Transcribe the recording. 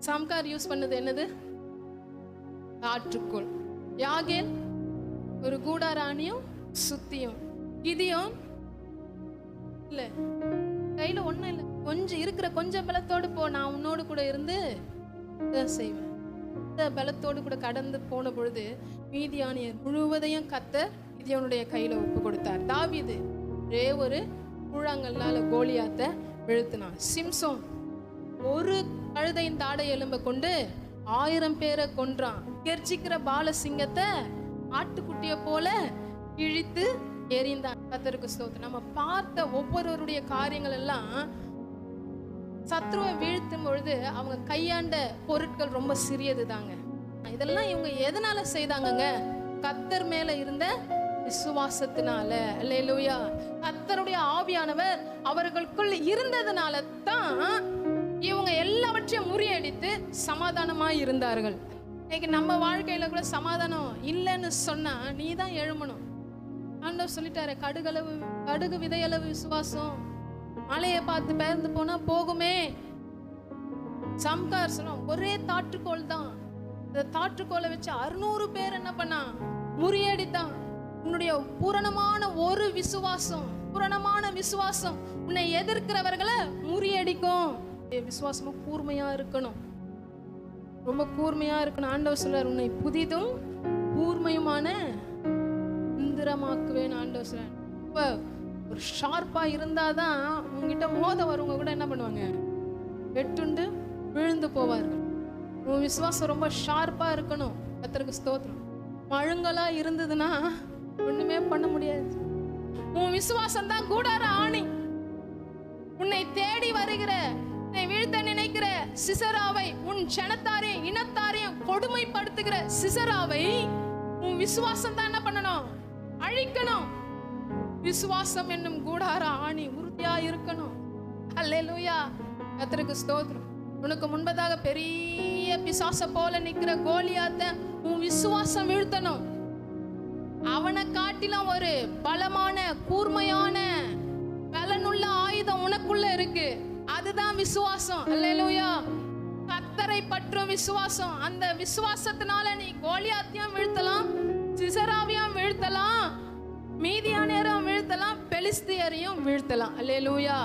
சாம்கார் use பண்ணது என்னது? ஆற்றுக்கோள் யாகேல்? ஒரு கூடாராணியும் சுத்தியும். கிதியோன்? இல்ல. கையில ஒண்ணும் இல்லை. கொஞ்சம் இருக்கிற கொஞ்சம் பலத்தோடு போ. நான் உன்னோடு கூட இருந்து இதை செய்வேன். இந்த பலத்தோடு கூட கடந்து போன பொழுது மீதியானியர் முழுவதையும் கத்த கிதியோனுடைய கையில ஒப்பு கொடுத்தார். தாவிது ஒரே ஒரு கூழாங்கல்லால கோலியாத்த வீழ்த்தினான் சிம்சோன் ஒரு கழுதையின் தாடை எலும்ப கொண்டு ஆயிரம் பேரை கொன்றான். கெர்ச்சிக்கிற பாலசிங்கத்தை ஆட்டுக்குட்டிய போல இழித்து எறிந்தான் கத்தருக்கு ஸ்தோத்திரம். நம்ம பார்த்த ஒவ்வொருவருடைய காரியங்கள் எல்லாம் சத்ருவை வீழ்த்தும் பொழுது அவங்க கையாண்ட பொருட்கள் ரொம்ப சிறியது தாங்க இதெல்லாம் இவங்க எதனால செய்தாங்கங்க? கத்தர் மேல இருந்த விசுவாசத்தினால. அல்லேலூயா. கத்தருடைய ஆவியானவர் அவர்களுக்குள் இருந்ததுனால தான் இவங்க எல்லாவற்றையும் முறியடித்து சமாதானமாக இருந்தார்கள். இன்னைக்கு நம்ம வாழ்க்கையில் கூட சமாதானம் இல்லைன்னு சொன்னால் நீ தான் எழுமணும் ஆண்டவர் சொல்லிட்டாரு கடுகளவு கடுகு விதையளவு விசுவாசம். மலையை பார்த்து பேர்ந்து போனால் போகுமே. சம்கார் சொல்லும் ஒரே தாற்றுக்கோள் தான். இந்த தாற்றுக்கோலை வச்சு அறுநூறு பேர் என்ன பண்ணா? முறியடித்தான். உன்னுடைய பூரணமான ஒரு விசுவாசம் பூரணமான விசுவாசம் உன்னை எதிர்க்கிறவர்களை முறியடிக்கும். என் விசுவாசமும் கூர்மையாக இருக்கணும். ரொம்ப கூர்மையா இருக்கணும். ஆண்டவர் சொல்கிறார் உன்னை புதிதும் கூர்மையுமான இந்திரமாக்குவேன் ஆண்டவர் சொல்கிறார் இப்ப ஒரு ஷார்ப்பா இருந்தாதான் உங்ககிட்ட மோத வரவங்க கூட என்ன பண்ணுவாங்க? வெட்டுண்டு விழுந்து போவார்கள். உன் விசுவாசம் ரொம்ப ஷார்ப்பாக இருக்கணும். கத்தருக்கு ஸ்தோத்திரம். மழுங்கலாக இருந்ததுன்னா ஒண்ணுமே பண்ண முடியாது. உன் விசுவாசம் தான் கூடார ஆணி. உன்னை தேடி வருகிற உன்னை சிசராவை உன் ஜனத்தாரையும் இனத்தாரையும் கொடுமைப்படுத்துகிற சிசராவை உன் விசுவாசம் தான் என்ன பண்ணணும்? அழிக்கணும். விசுவாசம் என்னும் கூடார ஆணி உறுதியா இருக்கணும். அல்லே லூயா கத்திரக்கு ஸ்தோத்திரம். உனக்கு முன்பதாக பெரிய பிசாச போல நிக்கிற கோலியாத்த உன் விசுவாசம் வீழ்த்தணும். அவனை காட்டிலும் ஒரு பலமான கூர்மையான பலனுள்ள ஆயுதம் உனக்கு விசுவாசம். அல்லேலூயா கத்தரை பற்றும் விசுவாசம். அந்த விசுவாசத்தினால நீ கோலியாத்தையும் வீழ்த்தலாம் சிசராவையும் வீழ்த்தலாம் நேரம் வீழ்த்தலாம் பெலிஸ்தியரையும் வீழ்த்தலாம். அல்லேலூயா